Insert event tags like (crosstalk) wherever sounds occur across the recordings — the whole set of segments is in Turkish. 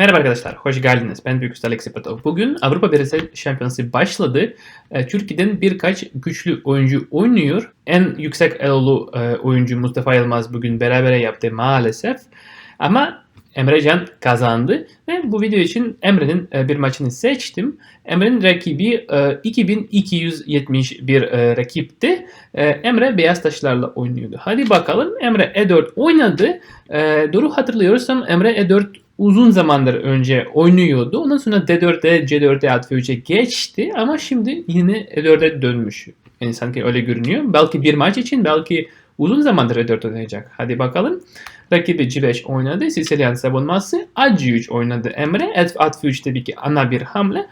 Merhaba arkadaşlar, hoş geldiniz. Ben Büyük Usta Alex Ipatov. Bugün Avrupa Birisi Şampiyonası başladı. E, Türkiye'den birkaç güçlü oyuncu oynuyor. En yüksek elolu e, oyuncu Mustafa Yılmaz bugün berabere yaptı maalesef. Ama Emre Can kazandı ve bu video için Emre'nin e, bir maçını seçtim. Emre'nin rakibi e, 2271 e, rakipti. Emre beyaz taşlarla oynuyordu. Hadi bakalım Emre E4 oynadı. Doğru hatırlıyorsam Emre E4 uzun zamandır önce oynuyordu. Ondan sonra D4'e, C4'e, at 3'e geçti ama şimdi yine E4'e dönmüş. Yani sanki öyle görünüyor. Belki bir maç için belki uzun zamandır E4 oynayacak. Hadi bakalım. Rakibi G5 oynadı. Sicilyan savunması. At G3 oynadı Emre. At, at 3 tabii ki ana bir hamle.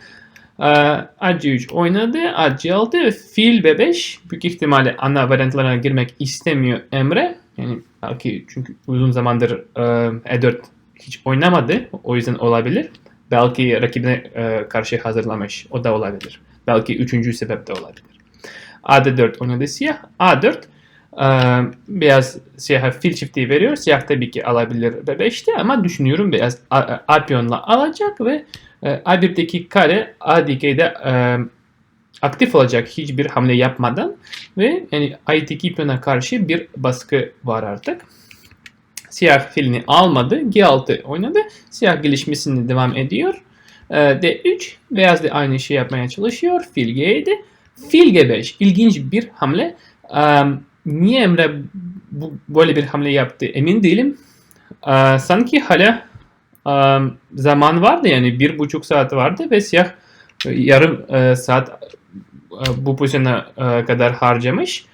At G3 oynadı. At G6. Fil B5. Büyük ihtimalle ana variantlarına girmek istemiyor Emre. Yani belki çünkü uzun zamandır E4 hiç oynamadı. O yüzden olabilir. Belki rakibine e, karşı hazırlamış. O da olabilir. Belki üçüncü sebep de olabilir. A4 oynadı siyah. A4 e, beyaz siyaha fil çifti veriyor. Siyah tabii ki alabilir B5'te ama düşünüyorum beyaz A, A piyonla alacak ve e, A1'deki kare A dikeyde e, aktif olacak hiçbir hamle yapmadan ve yani A2 piyona karşı bir baskı var artık. Siyah filini almadı. G6 oynadı. Siyah gelişmesini devam ediyor. Ee, D3. Beyaz da aynı şey yapmaya çalışıyor. Fil G7. Fil G5. İlginç bir hamle. niye Emre bu, böyle bir hamle yaptı emin değilim. sanki hala zaman vardı yani bir buçuk saat vardı ve siyah e, yarım e, saat e, bu pozisyona kadar harcamış.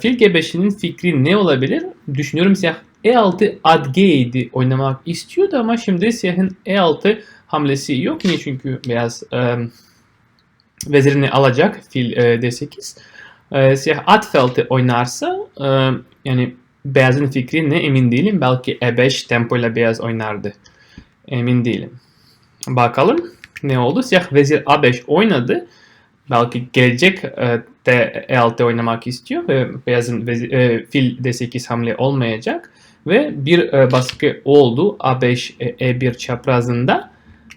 Fil G5'inin fikri ne olabilir? Düşünüyorum siyah e6 ad G7 oynamak istiyordu ama şimdi siyahın E6 hamlesi yok. Niye? Çünkü beyaz e, vezirini alacak fil e, D8. E, siyah at felti oynarsa e, yani beyazın fikri ne emin değilim. Belki E5 tempoyla beyaz oynardı. Emin değilim. Bakalım ne oldu? Siyah vezir A5 oynadı. Belki gelecek e, de E6 oynamak istiyor ve beyazın e, fil D8 hamle olmayacak ve bir e, baskı oldu A5 e, E1 çaprazında.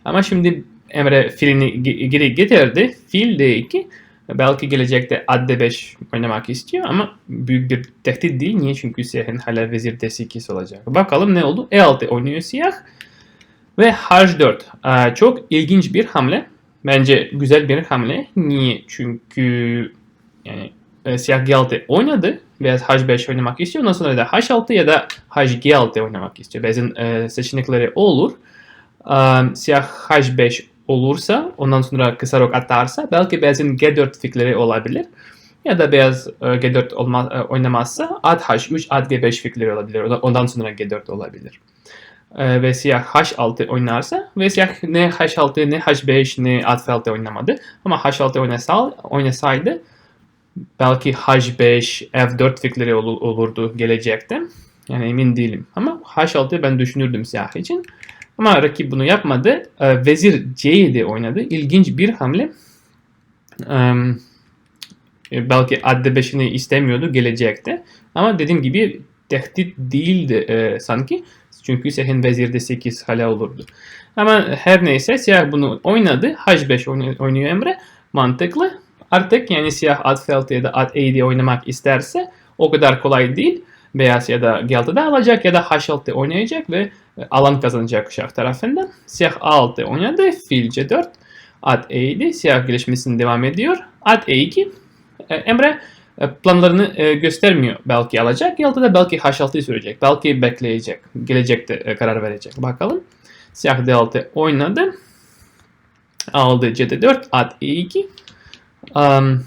Ama şimdi Emre filini geri getirdi. Fil D2 belki gelecekte ad D5 oynamak istiyor ama büyük bir tehdit değil. Niye? Çünkü siyahın hala vezir D8 olacak. Bakalım ne oldu? E6 oynuyor siyah. Ve H4. Ee, çok ilginç bir hamle. Bence güzel bir hamle. Niye? Çünkü yani e, siyah G6 oynadı. Beyaz H5 oynamak istiyor. Ondan sonra da H6 ya da HG6 oynamak istiyor. Beyazın e, seçenekleri olur. E, siyah H5 olursa ondan sonra kısa rok atarsa belki beyazın G4 fikirleri olabilir. Ya da beyaz e, G4 olma, e, oynamazsa at H3, at G5 fikirleri olabilir. Ondan sonra G4 olabilir. E, ve siyah H6 oynarsa ve siyah ne H6 ne H5 ne at F6 oynamadı. Ama H6 oynasa, oynasaydı belki H5, F4 fikirleri ol, olurdu gelecekte. Yani emin değilim. Ama H6 ben düşünürdüm siyah için. Ama rakip bunu yapmadı. Ee, vezir C7 oynadı. İlginç bir hamle. Ee, belki adde 5'ini istemiyordu gelecekte. Ama dediğim gibi tehdit değildi e, sanki. Çünkü siyahın vezir de 8 hala olurdu. Ama her neyse siyah bunu oynadı. H5 oynuyor Emre. Mantıklı. Artık yani siyah at felt ya da at a oynamak isterse o kadar kolay değil. Beyaz ya da Gelta'da alacak ya da H6 oynayacak ve e, alan kazanacak şah tarafından. Siyah A6 oynadı. Fil C4. At E7. Siyah gelişmesini devam ediyor. At E2. E, Emre planlarını göstermiyor. Belki alacak. Gelta'da belki H6'yı sürecek. Belki bekleyecek. Gelecekte karar verecek. Bakalım. Siyah D6 oynadı. Aldı C4. At E2. Um,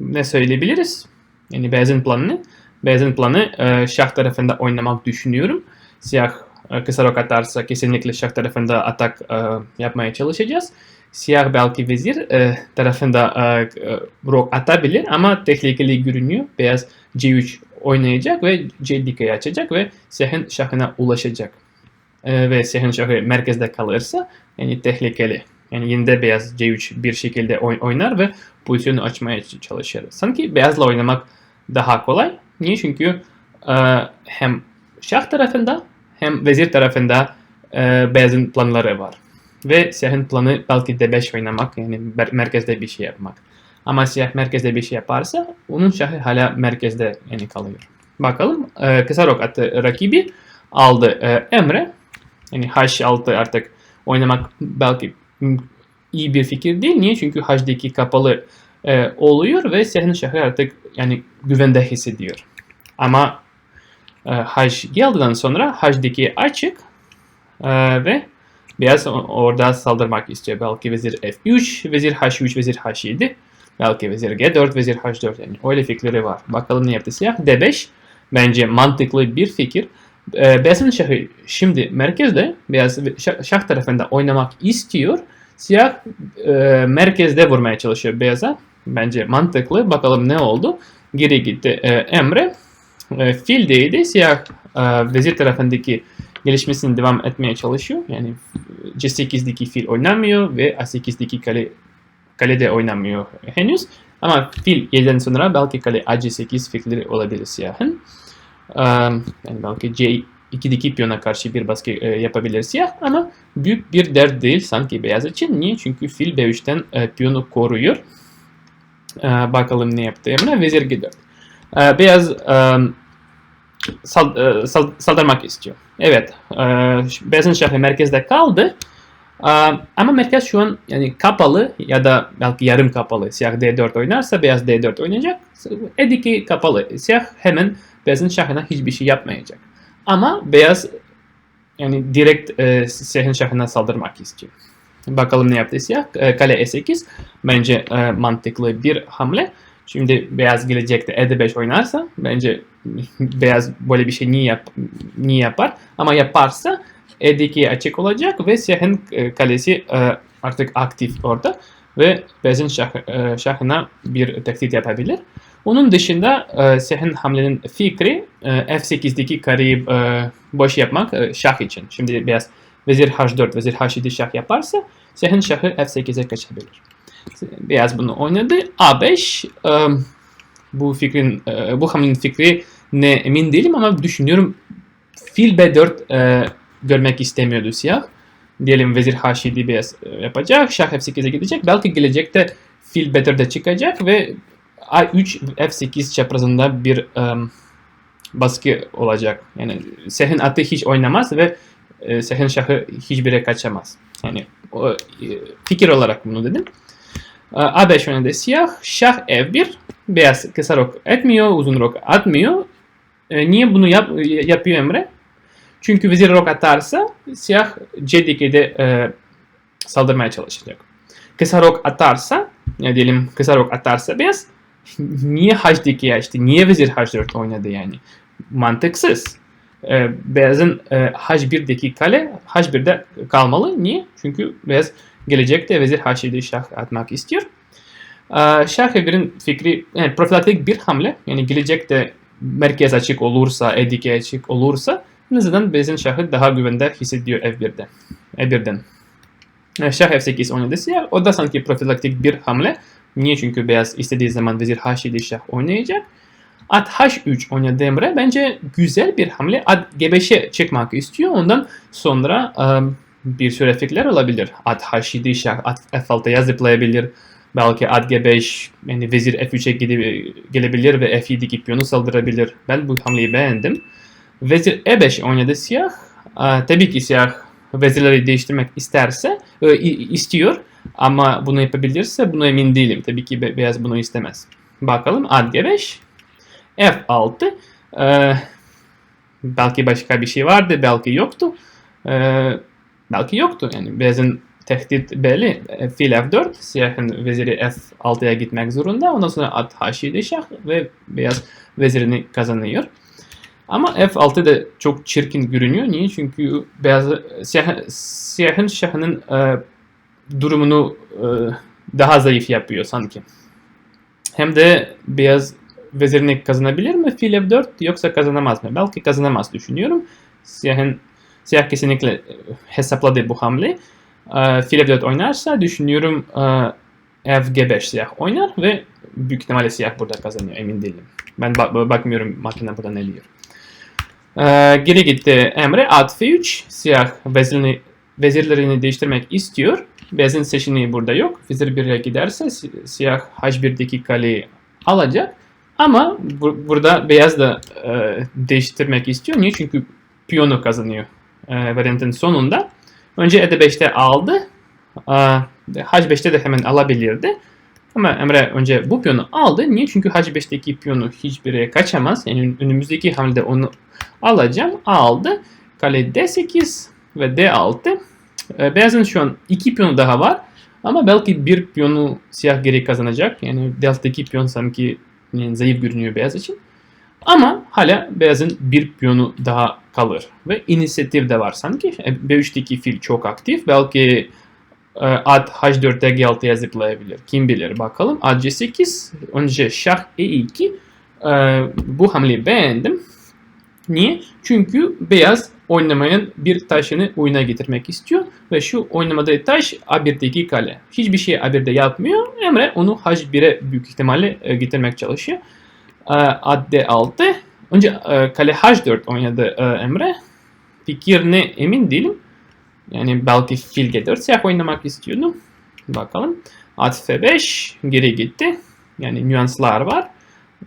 ne söyleyebiliriz? Yani beyazın planını. Beyazın planı e, şah tarafında oynamak düşünüyorum. Siyah e, kısa rok atarsa kesinlikle şah tarafında atak e, yapmaya çalışacağız. Siyah belki vezir e, tarafında e, e rok atabilir ama tehlikeli görünüyor. Beyaz C3 oynayacak ve C dikeyi açacak ve siyahın şahına ulaşacak. E, ve siyahın şahı merkezde kalırsa yani tehlikeli. Yani yine de beyaz C3 bir şekilde oynar ve pozisyonu açmaya çalışır. Sanki beyazla oynamak daha kolay. Niye? Çünkü e, hem şah tarafında hem vezir tarafında e, beyazın planları var. Ve siyahın planı belki D5 oynamak yani mer- merkezde bir şey yapmak. Ama siyah merkezde bir şey yaparsa onun şahı hala merkezde yani kalıyor. Bakalım e, kısa rok attı rakibi aldı e, Emre. Yani H6 artık oynamak belki iyi bir fikir değil. Niye? Çünkü H2 kapalı e, oluyor ve siyahın şahı artık yani güvende hissediyor. Ama e, H geldiğinden sonra H2 açık e, ve beyaz orada saldırmak istiyor. Belki vezir F3, vezir H3, vezir H7. Belki vezir G4, vezir H4 yani öyle fikirleri var. Bakalım ne yaptı siyah. D5 bence mantıklı bir fikir. E, beyazın şahı şimdi merkezde, beyaz şah, şah tarafında oynamak istiyor. Siyah e, merkezde vurmaya çalışıyor beyaza. Bence mantıklı. Bakalım ne oldu. Geri gitti e, Emre. E, fil değdi. Siyah e, vezir tarafındaki gelişmesini devam etmeye çalışıyor. Yani C8'deki fil oynamıyor ve A8'deki kale kalede oynamıyor henüz. Ama fil 7'den sonra belki kale A8 fikri olabilir siyahın. Yani belki C2'deki piyona karşı bir baskı e, yapabilir siyah ama büyük bir dert değil sanki beyaz için. Niye? Çünkü fil B3'ten e, piyonu koruyor. Ee, bakalım ne yaptı Emre. Vezir G4. Ee, beyaz e, sal, e, sal- saldırmak istiyor. Evet. E, beyazın şahı merkezde kaldı. E, ama merkez şu an yani kapalı ya da belki yarım kapalı. Siyah D4 oynarsa beyaz D4 oynayacak. E2 kapalı. Siyah hemen beyazın şahına hiçbir şey yapmayacak. Ama beyaz yani direkt e, siyahın şahına saldırmak istiyor. Bakalım ne yaptı siyah. E, kale E8 bence e, mantıklı bir hamle. Şimdi beyaz gelecekte E5 oynarsa bence (laughs) beyaz böyle bir şey niye, yap, niye yapar? Ama yaparsa E2 açık olacak ve siyahın e, kalesi e, artık aktif orada ve beyazın şah, e, şahına bir tehdit yapabilir. Onun dışında e, siyahın hamlenin fikri e, F8'deki kareyi e, boş yapmak e, şah için. Şimdi beyaz vezir H4, vezir H7 şah yaparsa siyahın şahı F8'e kaçabilir. Beyaz bunu oynadı. A5 e, bu fikrin e, bu hamlenin fikri ne emin değilim ama düşünüyorum fil B4 e, görmek istemiyordu siyah. Diyelim vezir H7 beyaz yapacak. Şah F8'e gidecek. Belki gelecekte fil B4'e çıkacak ve A3 F8 çaprazında bir baskı olacak. Yani sehrin atı hiç oynamaz ve e, sehrin şahı hiçbire kaçamaz. Yani o, fikir olarak bunu dedim. E, A5 oynadı siyah. Şah F1. Beyaz kısa rok etmiyor. Uzun rok atmıyor. E, niye bunu yap, yapıyor Emre? Çünkü vezir rok atarsa siyah C2'de e, saldırmaya çalışacak. Kısa rok atarsa, ya diyelim kısa rok atarsa beyaz (laughs) niye H2'ye açtı? Niye vezir H4 oynadı yani? Mantıksız. E, beyazın e, H1'deki kale H1'de kalmalı. Niye? Çünkü beyaz gelecekte vezir H7 şah atmak istiyor. E, şah F1'in fikri yani profilaktik bir hamle. Yani gelecekte merkez açık olursa, E2 açık olursa Neden beyazın şahı daha güvende hissediyor F1'de. E1'den. E, Şah F8 oynadı siyah. O da sanki profilaktik bir hamle. Niye? Çünkü beyaz istediği zaman vezir H7 şah oynayacak. At H3 oynadı Emre. Bence güzel bir hamle. At G5'e çıkmak istiyor. Ondan sonra um, bir sürü fikirler olabilir. At H7 şah, at F6'ya zıplayabilir. Belki at G5, yani vezir F3'e gelebilir ve F7 piyonu saldırabilir. Ben bu hamleyi beğendim. Vezir E5 oynadı siyah. Aa, tabii ki siyah vezirleri değiştirmek isterse, e, istiyor. Ama bunu yapabilirse buna emin değilim. Tabii ki be- beyaz bunu istemez. Bakalım at G5. F6. Ee, belki başka bir şey vardı, belki yoktu. Ee, belki yoktu. Yani beyazın tehdit belli. E, Fil F4, siyahın veziri F6'ya gitmek zorunda. Ondan sonra at H7 şah ve beyaz vezirini kazanıyor. Ama F6 da çok çirkin görünüyor. Niye? Çünkü beyaz siyah, siyahın şahının e, durumunu e, daha zayıf yapıyor sanki. Hem de beyaz vezirini kazanabilir mi fil F4 yoksa kazanamaz mı? Belki kazanamaz düşünüyorum. Siyahın siyah kesinlikle hesapladı bu hamle. E, fil F4 oynarsa düşünüyorum e, F G5 siyah oynar ve büyük ihtimalle siyah burada kazanıyor emin değilim. Ben bak bakmıyorum makine burada ne diyor. Geri gitti Emre. At F3. Siyah vezirini, vezirlerini değiştirmek istiyor. Beyazın seçeneği burada yok. Vezir 1'e giderse si- siyah H1'deki kaleyi alacak. Ama bu- burada beyaz da e, değiştirmek istiyor. Niye? Çünkü piyonu kazanıyor e, variantın sonunda. Önce E5'te aldı. E, H5'te de hemen alabilirdi. Ama Emre önce bu piyonu aldı. Niye? Çünkü H5'teki piyonu hiçbiri kaçamaz. Yani önümüzdeki hamlede onu alacağım. Aldı. Kale D8 ve D6. E, Beyazın şu an iki piyonu daha var. Ama belki bir piyonu siyah geri kazanacak. Yani D6'daki piyon sanki yani zayıf görünüyor beyaz için. Ama hala beyazın bir piyonu daha kalır. Ve inisiyatif de var sanki. E, B3'teki fil çok aktif. Belki e, at H4'te G6'ya zıplayabilir. Kim bilir bakalım. At C8. Önce şah E2. E, bu hamleyi beğendim. Niye? Çünkü beyaz oynamayan bir taşını oyuna getirmek istiyor. Ve şu oynamadığı taş A1'deki kale. Hiçbir şey A1'de yapmıyor. Emre onu H1'e büyük ihtimalle getirmek çalışıyor. E, At D6. Önce e, kale H4 oynadı e, Emre. Fikir ne emin değilim. Yani belki fil G4 siyah oynamak istiyordum. Bakalım. At F5 geri gitti. Yani nüanslar var.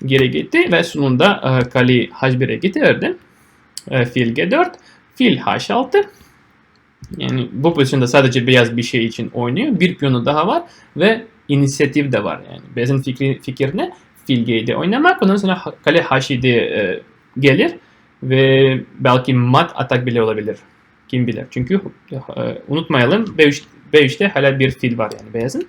Geri gitti ve sonunda e, kaleyi H1'e getirdi. E, fil G4. Fil H6. Yani bu pozisyonda sadece beyaz bir şey için oynuyor. Bir piyonu daha var ve inisiyatif de var. Yani beyazın fikri, fikri ne? Fil G7 oynamak. Ondan sonra kale H7 e, gelir ve belki mat atak bile olabilir. Kim bilir. Çünkü e, unutmayalım B3, B3'te hala bir fil var yani beyazın.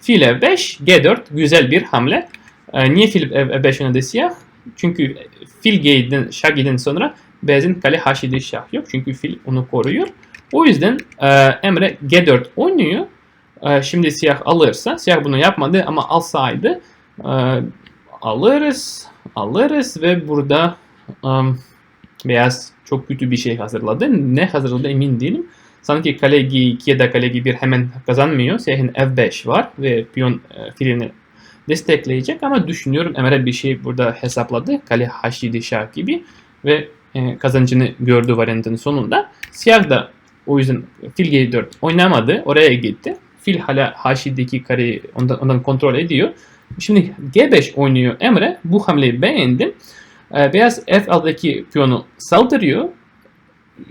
Fil F5, G4 güzel bir hamle. E, niye fil F5 oynadı siyah? Çünkü fil G7'den, şah G7'den sonra beyazın kale H7 şah yok. Çünkü fil onu koruyor. O yüzden e, Emre G4 oynuyor. E, şimdi siyah alırsa, siyah bunu yapmadı ama alsaydı e, alırız, alırız ve burada um, beyaz çok kötü bir şey hazırladı. Ne hazırladı emin değilim. Sanki kale G2 ya da kale G1 hemen kazanmıyor. Siyahın F5 var ve piyon e, filini destekleyecek ama düşünüyorum Emre bir şey burada hesapladı. Kale H7 şah gibi ve e, kazancını gördü variantın sonunda. Siyah da o yüzden fil G4 oynamadı. Oraya gitti. Fil hala H7'deki kareyi ondan, ondan kontrol ediyor. Şimdi G5 oynuyor Emre. Bu hamleyi beğendim. Ee, beyaz F6'daki piyonu saldırıyor.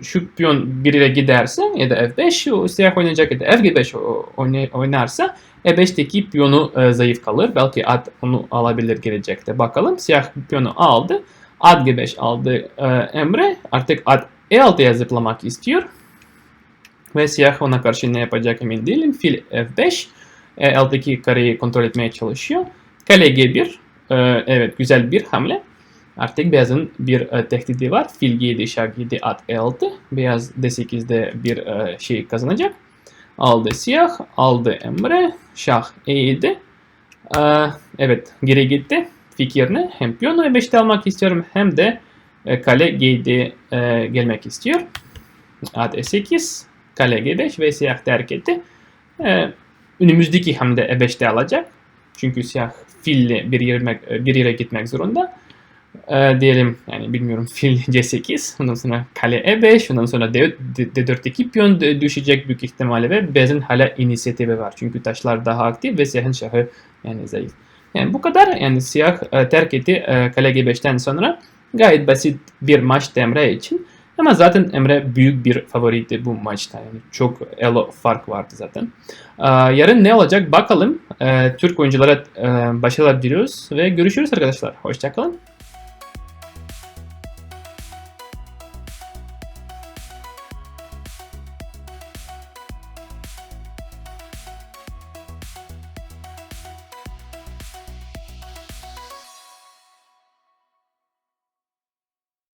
Şu piyon biriyle giderse ya da F5 o siyah oynayacak ya da F5 o- oyna- oynarsa E5'teki piyonu e, zayıf kalır. Belki at onu alabilir gelecekte. Bakalım siyah piyonu aldı. At G5 aldı e, Emre. Artık at E6'ya zıplamak istiyor. Ve siyah ona karşı ne yapacak emin değilim. Fil F5. E6'daki kareyi kontrol etmeye çalışıyor. Kale G1. E, evet güzel bir hamle. Artık beyazın bir e, tehdidi var. Fil G7, şah G7, at E6. Beyaz D8'de bir e, şey kazanacak. Aldı siyah, aldı Emre, şah E7. E, evet geri gitti. Fikir ne? Hem piyonu E5'te almak istiyorum hem de kale G7 e, gelmek istiyor. At E8, kale G5 ve siyah terk etti. E, önümüzdeki hamle E5'te alacak. Çünkü siyah fille bir yere, bir yere gitmek zorunda. Ee, diyelim yani bilmiyorum fil (laughs) C8 ondan sonra kale E5 ondan sonra D, D, D4'teki piyon düşecek büyük ihtimalle ve beyazın hala inisiyatifi var çünkü taşlar daha aktif ve siyahın şahı yani zayıf. Yani bu kadar yani siyah e, terk etti e, kale G5'ten sonra gayet basit bir maç Emre için ama zaten Emre büyük bir favoriydi bu maçta yani çok elo fark vardı zaten. Ee, yarın ne olacak bakalım. Ee, Türk oyunculara e, başarılar diliyoruz ve görüşürüz arkadaşlar. Hoşçakalın.